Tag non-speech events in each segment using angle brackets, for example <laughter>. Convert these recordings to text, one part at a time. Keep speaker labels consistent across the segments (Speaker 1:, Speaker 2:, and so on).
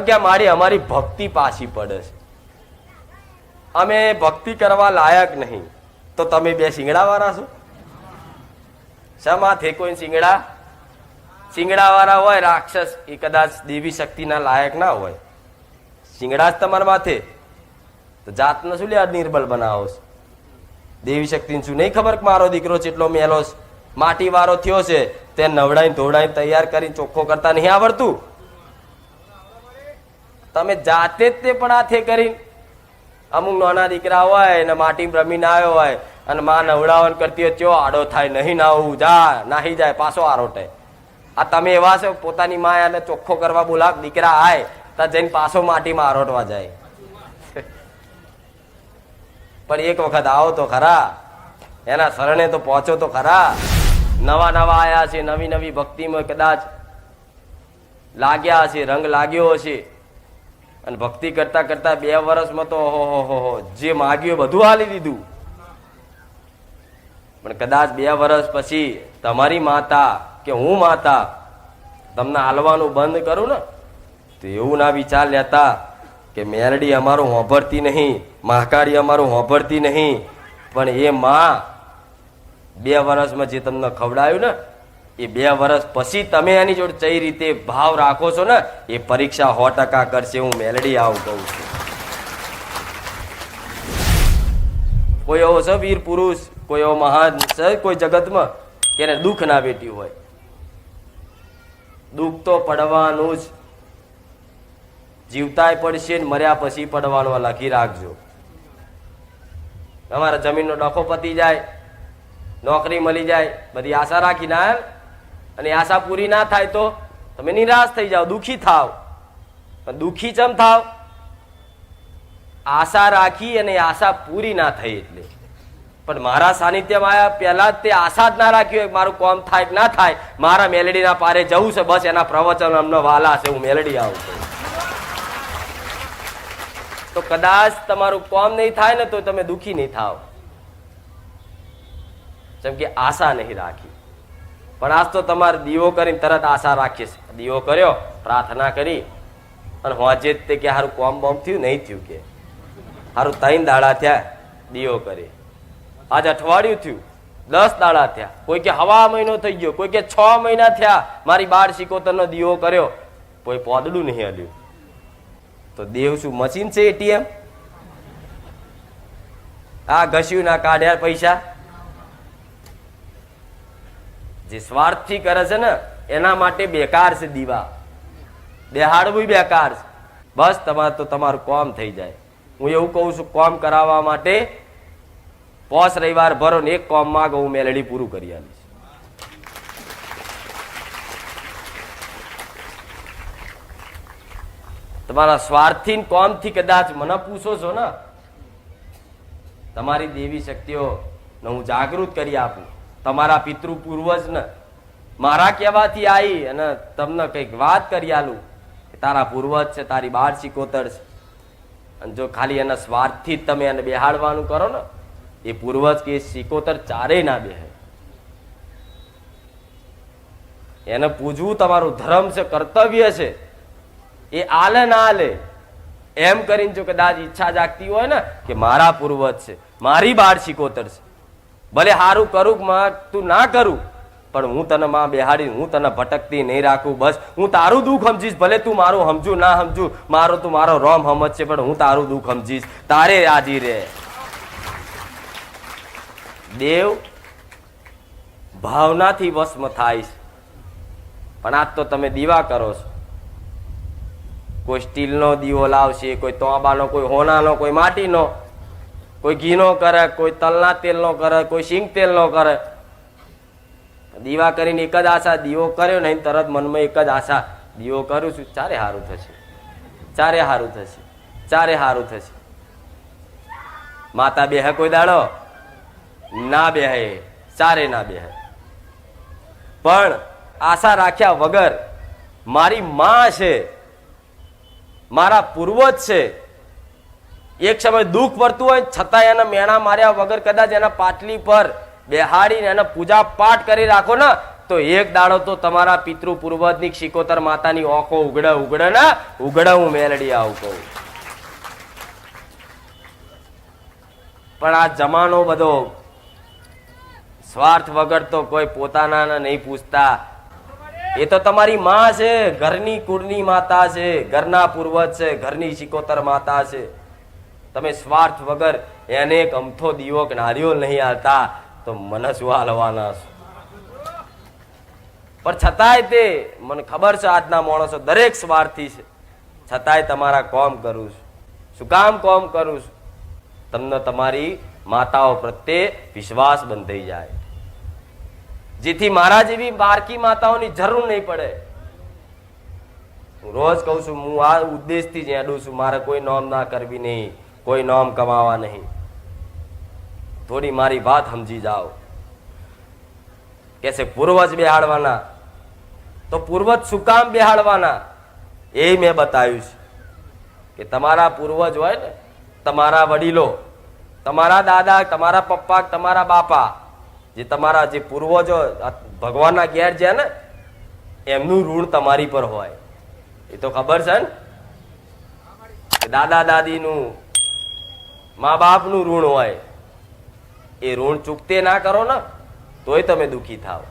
Speaker 1: કે મારી અમારી ભક્તિ પાછી પડે છે. અમે ભક્તિ કરવા લાયક નહીં. તો તમે બે શિંગડા વાળા છો? શમા માથે કોઈ શિંગડા? શિંગડા વાળા હોય, રાક્ષસ એ કદાચ દેવી શક્તિના લાયક ના હોય. શિંગડા જ તમારા માથે? તો જાતને શું લે નિર્બલ બનાવો છો? દેવી શક્તિને શું નહીં ખબર કે મારો દીકરો જેટલો મેલો છે? માટી વાળો થયો છે, તે નવડાઈને ધોવડાઈને તૈયાર કરીને ચોખ્ખો કરતા નહીં આવડતું? તમે જાતે જ તે પણ હાથે કરીને અમુક નાના દીકરા હોય અને માટી રમીને આવ્યો હોય અને માં નવડાવન કરતી હોય ચો આડો થાય, નહીં નાવું જા, નાહી જાય, પાછો આરોટે આ તમે એવા છો, પોતાની માયાને ચોખ્ખો કરવા બોલાવ, દીકરા આય, તો જઈને પાછો માટીમાં આરોટવા જાય. <laughs> પણ એક વખત આવો તો ખરા. એના શરણે તો પહોંચો તો ખરા. નવા નવા આયા છે, નવી નવી ભક્તિમાં કદાચ લાગ્યા હશે, રંગ લાગ્યો હશે. અને ભક્તિ કરતા કરતા બે વર્ષમાં તો હો હો હો જે માગ્યું બધું હાલી દીધું. પણ કદાચ બે વર્ષ પછી તમારી માતા કે હું માતા તમને હાલવાનું બંધ કરું ને, તો એવું ના વિચાર લેતા કે મેરડી અમારું હોંભરતી નહીં, મહાકાળી અમારું હોંભરતી નહીં, પણ એ માં બે વર્ષમાં જે તમને ખવડાયું ને એ બે વર્ષ પછી તમે એની જોડે કઈ રીતે ભાવ રાખો છો ને, એ પરીક્ષા સો ટકા કરશે, હું મેલડી આવું કહું છું. કોઈ એવો છે વીર પુરુષ, કોઈ એવો મહાન છે, કોઈ જગતમાં કે એને દુઃખ ના વેટ્યું હોય? દુઃખ તો પડવાનું જ. જીવતાય પડશે ને મર્યા પછી પડવાનું લખી રાખજો. તમારા જમીનનો ડખો પતી જાય, નોકરી મળી જાય, બધી આશા રાખી ના? અને આશા પૂરી ના થાય તો તમે નિરાશ થઈ જાઓ, દુઃખી થાવ. દુઃખી ચમ થાવ? આશા રાખી અને આશા પૂરી ના થઈ એટલે. પણ મારા સાનિધ્યમાં આવ્યા પહેલા જ તે આશા જ ના રાખી હોય મારું કોમ થાય કે ના થાય, મારા મેલડીના પારે જવું છે, બસ એના પ્રવચન અમને વાલા છે, હું મેલડી આવું છું. તો કદાચ તમારું કોમ નહીં થાય ને તો તમે દુઃખી નહીં થાવ. જેમ કે આશા નહીં રાખી. પણ આજ તો તમારે દીવો કરીને તરત આશા રાખીએ છે દીવો કર્યો, પ્રાર્થના કરી અને જ તે કે સારું કોમ બોમ થયું, નહીં થયું કે. હારું ત્રણ દાડા થયા દીવો કરી. આજ અઠવાડિયું થયું, દસ દાડા થયા. કોઈ કે હવા મહિનો થઈ ગયો, કોઈ કે છ મહિના થયા, મારી બાર સિકોતરનો દીવો કર્યો, કોઈ પોદડું નહીં હલ્યું. તો દેવ શું મશીન છે, એટીએમ? આ ઘસ્યું ના કાઢ્યા પૈસા? જે સ્વાર્થથી કરે છે ને, એના માટે બેકાર છે દીવા. બેહાડવું બેકાર છે. બસ તમારે તો તમારું કોમ થઈ જાય. હું એવું કહું છું, કોમ કરાવવા માટે પોસ રવિવાર ભરો ને એક કોમ માંગો, હું મેલડી પૂરું કરી આલીશ તમારા સ્વાર્થી કોમથી કદાચ મને પૂછો છો ને, તમારી દેવી શક્તિઓ હું જાગૃત કરી આપું. તમારા પિતૃ પૂર્વજ ને મારા કહેવાથી આવી અને તમને કંઈક વાત કરી આલું કે તારા પૂર્વજ છે, તારી બાળ સિકોતર છે. અને જો ખાલી એના સ્વાર્થથી જ તમે એને બેહાડવાનું કરો ને, એ પૂર્વજ કે સિકોતર ચારેય ના બેહે. એને પૂજવું તમારું ધર્મ છે, કર્તવ્ય છે. એ આલે ના આલે. એમ કરીને જો કદાચ ઈચ્છા જાગતી હોય ને કે મારા પૂર્વજ છે, મારી બાળ શિકોતર છે. ભલે હારું કરું માં, તું ના કરું, પણ હું તને માં બેહાડી, હું તને ભટકતી નહીં રાખું, બસ. હું તારું દુઃખ સમજીશ, ભલે તું મારું સમજુ, ના સમજુ, મારો તું મારો રોમ છે, પણ હું તારું દુઃખ સમજીશ. તારે રાજી રે. દેવ, ભાવનાથી વસ્મ થાય પણ આજ તો તમે દીવા કરો છો. કોઈ સ્ટીલનો દીવો લાવશે, કોઈ તોબાનો, કોઈ હોનાનો, કોઈ માટીનો. કોઈ ઘીનો કરે, કોઈ તલના તેલનો કરે, કોઈ સિંગ તેલનો કરે. દીવા કરીને એક જ આશા, દીવો કર્યો નહીં તરત મનમાં એક જ આશા, દીવો કરું છું, ચારે સારું થશે. ચારે સારું થશે, ચારે સારું થશે. માતા બેહે કોઈ દાડો? ના બેહે, ચારે ના બેહે. પણ આશા રાખ્યા વગર મારી માં છે, મારા પૂર્વજ છે એક સમય દુઃખ પડતું હોય છતાં એના મેણા માર્યા વગર કદાચ એના પાટલી પર બેહાડીને એને પૂજા પાઠ કરી રાખો ને, તો એક દાડો તો તમારા પિતૃ પૂર્વજની શિકોતર માતાની ઓખો ઉગડે ઉગડે ને ઉગડે હું મેલડી આવું કહું. પણ આ જમાનો બધો સ્વાર્થ વગર તો કોઈ પોતાના નહીં પૂછતા. એ તો તમારી માં છે, ઘરની કુળની માતા છે, ઘરના પૂર્વજ છે, ઘરની શિકોતર માતા છે. તમે સ્વાર્થ વગર એને એક અમથો દીવો કે નારિયેળ નહીં હાલતા, તો મને શું હાલવાના છો? પણ છતાંય તે, મને ખબર છે આજના માણસો દરેક સ્વાર્થી છે. છતાંય તમારા કોમ કરું છું. શું કામ કોમ કરું છું? તમને તમારી માતાઓ પ્રત્યે વિશ્વાસ બંધાઈ જાય. જેથી મારા જેવી બારકી માતાઓની જરૂર નહીં પડે. હું રોજ કહું છું, હું આ ઉદ્દેશથી જ એડું છું, મારે કોઈ નોમ ના કરવી નહીં. કોઈ નોમ કમાવા નહીં. થોડી મારી વાત સમજી જાઓ. કે છે પૂર્વજ બેહાડવાના? તો પૂર્વજ શું કામ બેહાડવાના? એ મેં બતાવ્યું છે. કે તમારા પૂર્વજ હોય ને, તમારા વડીલો, તમારા દાદા, તમારા પપ્પા, તમારા બાપા, જે તમારા જે પૂર્વજો ભગવાનના ઘેર છે ને, એમનું ઋણ તમારી પર હોય. એ તો ખબર છે ને? દાદા દાદીનું મા બાપનું ઋણ હોય, એ ઋણ ચૂકતે ના કરો ને, તોય તમે દુઃખી થાવ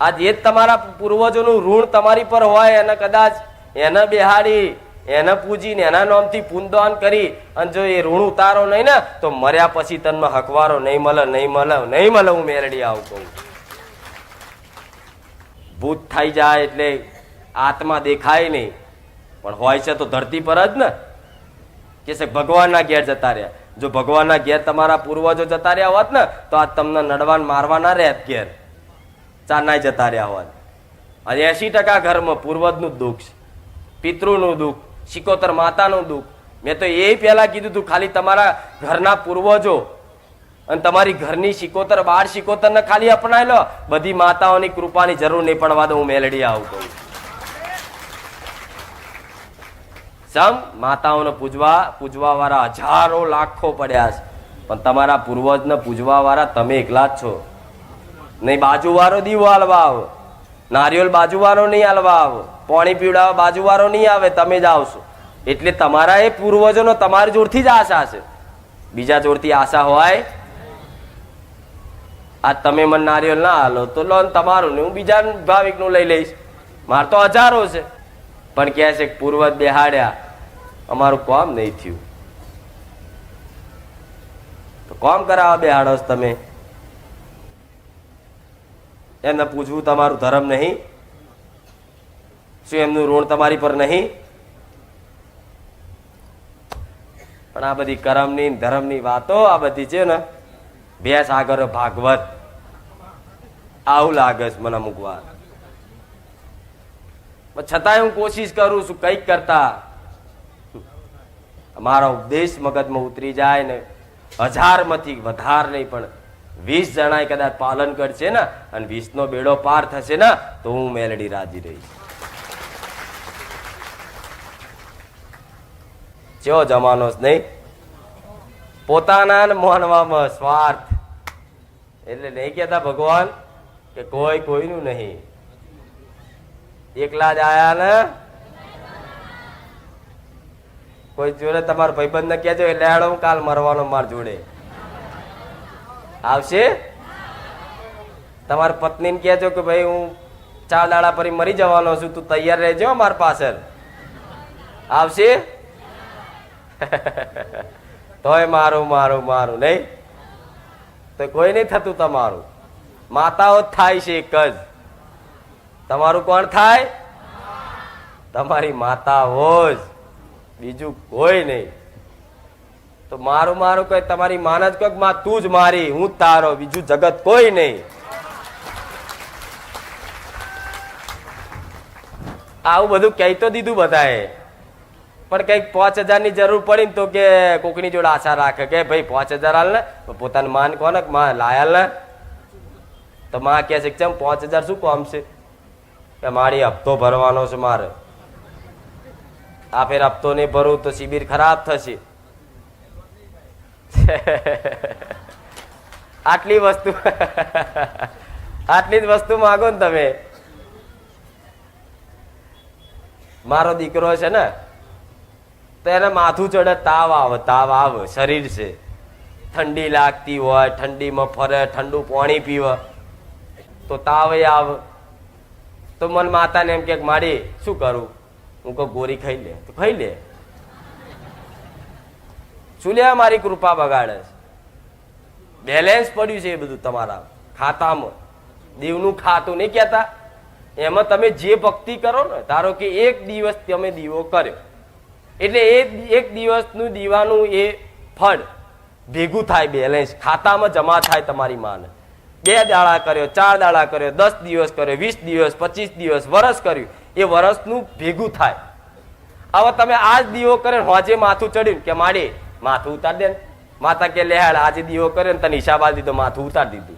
Speaker 1: આ જે તમારા પૂર્વજોનું ઋણ તમારી પર હોય, એને કદાચ એને બેહાડી, એને પૂજીને એના નામથી પૂનદાન કરી, અને જો એ ઋણ ઉતારો નહીં ને, તો મર્યા પછી તનમાં હકવારો નહીં મળે નહીં મળે નહીં મળે, હું મેરડી આવું કહું. ભૂત થઈ જાય એટલે આત્મા દેખાય નહીં. પણ હોય છે તો ધરતી પર જ ને. કે છે, ભગવાનના ઘેર જતા રહ્યા. જો ભગવાનના ઘેર તમારા પૂર્વજો જતા રહ્યા હોત ને, તો આ તમને નડવાન મારવાના રહેત ઘેર ચારનાય જતા રહ્યા હોત. અને એસી ટકા ઘરમાં પૂર્વજનું દુઃખ છે. પિતૃનું દુઃખ શિકોતર માતાનું દુઃખ. મેં તો એ પહેલાં કીધું તું ખાલી તમારા ઘરના પૂર્વજો અને તમારી ઘરની શિકોતર બાર શિકોતરને ખાલી અપનાવી લો. બધી માતાઓની કૃપાની જરૂર નહીં પડવા દો, હું મેલડી આવું કહું સમ માતાઓને પૂજવા પૂજવા વાળા હજારો લાખો પડ્યા છે. પણ તમારા પૂર્વજને પૂજવા વાળા તમે એકલા જ છો. નહીં, બાજુવાળો દીવો હાલવા આવો નારિયેલ બાજુવાળો નહીં હાલવા આવો પાણી પીવડાવવા બાજુવાળો નહીં આવે, તમે જ આવશો. એટલે તમારા એ પૂર્વજોનો તમારી જોડથી જ આશા છે. બીજા જોડથી આશા હોય? આ તમે મને નારિયેળ ના હાલો તો લોન તમારું ને હું બીજા ભાવિકનું લઈ લઈશ. માર તો હજારો છે. પણ કહે છે પૂર્વજ બેહાડ્યા. અમારું કોમ નહીં થયું. તો કોમ કરાવો બે છો તમે. એમને પૂછવું, તમારું ધર્મ નહીં. શું એમનું ઋણ તમારી પર નહીં? પણ આ બધી કરમની ધર્મની વાતો આ બધી છે ને ભેસ આગળ ભાગવત. આવું લાગે છે મને અમુક વાર. છતાંય હું કોશિશ કરું છું કંઈક કરતા. મારો ઉપદેશ મગજમાં ઉતરી જાય ને હજારમાંથી વધાર નહીં, પણ વીસ જણાએ કદાચ પાલન કરશે ને અને વીસનો બેડો પાર થશે ને, તો હું મેલડી રાજી રહીશ. ચેવો જમાનો નહીં. પોતાના માનવામાં સ્વાર્થ. એટલે નહીં કહેતા ભગવાન કે કોઈ કોઈનું નહીં. એકલા જ આયા ને કોઈ જોડે તમારા ભાઈબંધ ને કહેજો એટલે હેડો કાલ મરવાનો માર જોડે. આવશે? તમારી પત્નીને કહેજો કે ભાઈ હું ચાર દાડા પર મરી જવાનો છું, તું તૈયાર રહેજો મારા પાછળ. આવશે? <laughs> તોય મારું મારું મારું, નહીં? તો કોઈ નહીં થતું તમારું. માતાઓ થાય છે એક જ. તમારું કોણ થાય? તમારી માતાઓ જ. બીજું કોઈ નહીં. તો મારું મારું કઈ તમારી માન જ કે માં તું જ મારી, હું તારો, બીજું જગત કોઈ નહીં. આવું બધું કહી તો દીધું બધાએ. પણ કંઈક પાંચ હજારની જરૂર પડી તો કે કોકની જોડે આશા રાખે કે ભાઈ પાંચ હજાર હાલ ને પોતાનું માન કોને માં લાયાલ ને. તો માં કહે છે કે પાંચ હજાર શું કોમ છે? કે મારી હપ્તો ભરવાનો છે મારે. આ ફેર હપ્તો નહીં ભરું તો શિબિર ખરાબ થશે. આટલી વસ્તુ, આટલી જ વસ્તુ માગો ને તમે. મારો દીકરો છે ને, તો એને માથું ચડે તાવ આવે તાવ આવે, શરીર છે. ઠંડી લાગતી હોય, ઠંડીમાં ફરે, ઠંડુ પાણી પીવે, તો તાવ આવે. તો મન માતાને એમ કે માડી શું કરું? હું કહું ગોરી ખાઈ લે તો ખાઈ લે ચૂલ્યા મારી કૃપા બગાડે છે બેલેન્સ પડ્યું છે એ બધું તમારા ખાતામાં। દીવનું ખાતું નહીં કહેતા। એમાં તમે જે ભક્તિ કરો ને, ધારો કે એક દિવસ તમે દીવો કર્યો, એટલે એ એક દિવસનું દીવાનું એ ફળ ભેગું થાય બેલેન્સ ખાતામાં જમા થાય તમારી માને। બે દાડા કર્યો, ચાર દાડા કર્યો, દસ દિવસ કર્યો, વીસ દિવસ, પચીસ દિવસ, વરસ કર્યું એ વરસનું ભેગું થાય. હવે તમે આજ દીવો કરે હોજે માથું ચડ્યું કે માડી, માથું ઉતાર દે માતા કે લેહાડ આજે દીવો કર્યો ને તને હિસાબ આલી દીધો, માથું ઉતાર દીધું.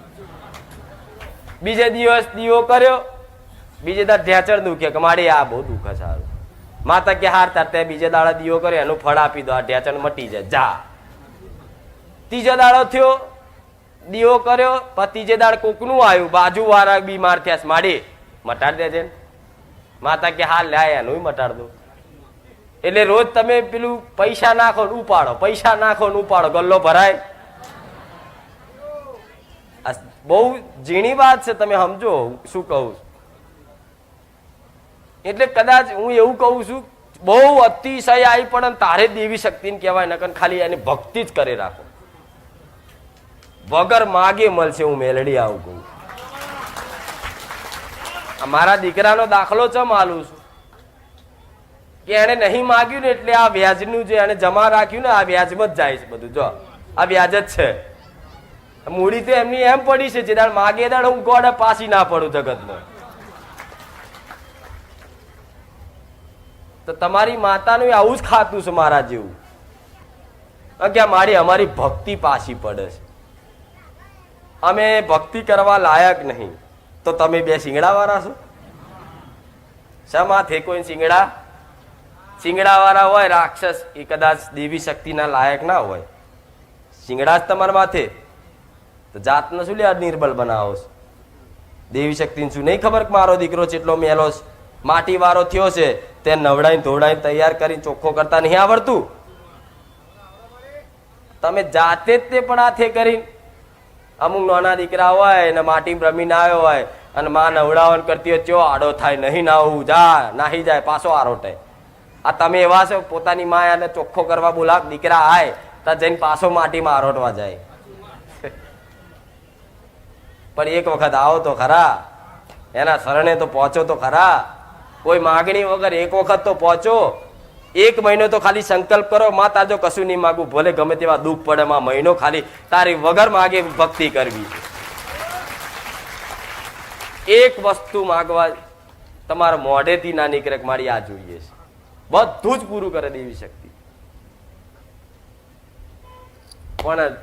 Speaker 1: બીજે દિવસ દીવો કર્યો, બીજે દાડ ઢેચડ દુખે કે માડે, આ બહુ દુઃખ સારું. માતા કે હાર તાર તે બીજે દાડા દીવો કર્યો, એનું ફળ આપી દો, આ ઢેચણ મટી જાય. જા. ત્રીજો દાડો થયો, દીવો કર્યો, પછી ત્રીજે દાડ કોકનું આવ્યું બાજુ વાળા બીમાર થયા માડે, મટાડ દેજે. માતા કે હા લ્યા એનું મટાડ દો એટલે રોજ તમે પેલું પૈસા નાખો ને ઉપાડો, પૈસા નાખો ને ઉપાડો, ગલ્લો ભરાય. બહુ ઝીણી વાત છે, તમે સમજો શું કહું છું. એટલે કદાચ હું એવું કહું છું, બહુ અતિશય આવી પણ તારે દેવી શક્તિને કહેવાય, નકર ખાલી એની ભક્તિ જ કરી રાખો. વગર માગે મળશે, હું મેલડી આવું કહું. મારા દીકરાનો દાખલો ચમ આલું છું. કે એને નહીં માગ્યું ને એટલે આ વ્યાજનું જે એને જમા રાખ્યું ને આ વ્યાજમાં જ જાય છે બધું. જો, આ વ્યાજ જ છે. મૂડી તો એમની એમ પડી છે, જે દાડ માગે દાડ હું ગોડે પાછી ના પડું જગતમાં. તો તમારી માતાનું આવું જ ખાતું છે મારા જેવું. કે મારી, અમારી ભક્તિ પાછી પડે છે. અમે ભક્તિ કરવા લાયક નહીં. તો તમે બે શિંગડા વાળા છો? શા કોઈ શિંગડા? શિંગડા વાળા હોય, રાક્ષસ એ કદાચ દેવી શક્તિના લાયક ના હોય. શિંગડા જ તમારા માથે? તો જાતને શું લે નિર્બલ બનાવો દેવી શક્તિને શું નહીં ખબર કે મારો દીકરો ચેટલો મેલો છે? માટી વારો થયો છે, તે નવડાઈને ધોવડાઈને તૈયાર કરીને ચોખ્ખો કરતા નહીં આવડતું? તમે જાતે જ તે પણ હાથે કરીને અમુક નાના દીકરા હોય ને માટી રમીને આવ્યો હોય અને માં નવડાવન કરતી હોય, ચો આડો થાય, નહીં નાવું જા, નાહી જાય, પાછો આરોટે આ તમે એવા છો, પોતાની માયાને ચોખ્ખો કરવા બોલાવ, દીકરા આય, તો જઈને પાછો માટીમાં આરોટવા જાય. પણ એક વખત આવો તો ખરા, એના શરણે તો પહોંચો તો ખરા. કોઈ માગણી વગર એક વખત તો પહોંચો. એક મહિનો તો ખાલી સંકલ્પ કરો માં તાજો કશું નહીં માગું, ભલે ગમે તેવા દુઃખ પડે માં મહિનો ખાલી તારી વગર માગે ભક્તિ કરવી. એક વસ્તુ માગવા તમારા મોઢેથી ના નીકળે મારી આ જોઈએ છે. બધું જ પૂરું કરે દેવી શક્તિ. પણ